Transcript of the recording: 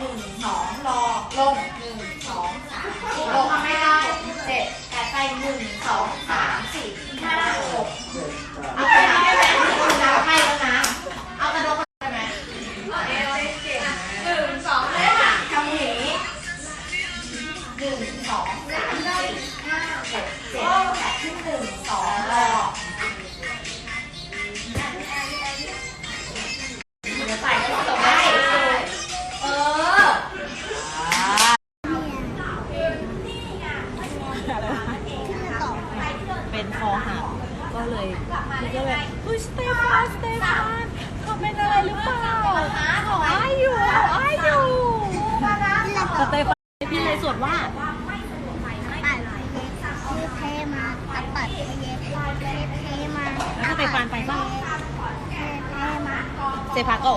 หนึ่งสองรอลงหนึ่งสองสามลงไม่ได้เจ็ดแปดไปหนึ่งสองสามสี่ห้าหกเอาไปได้ไหมเอาให้แล้วนะ เอากระโดดได้ไหมหนึ่งสองเลยค่ะทำหนีหนึ่งสองสามสี่ห้า เป็นคอหักก็เลยพี่ก็เลยอุ้ยสเตฟานสเตฟานเขาเป็นอะไรหรือเปล่าอ้ายอยู่อ้ายอยู่สเตฟานพี่เลยสวดว่าเทมาตัดปัดเทเทมาแล้วสเตฟานไปป่ะเทเทมาเตฟาก็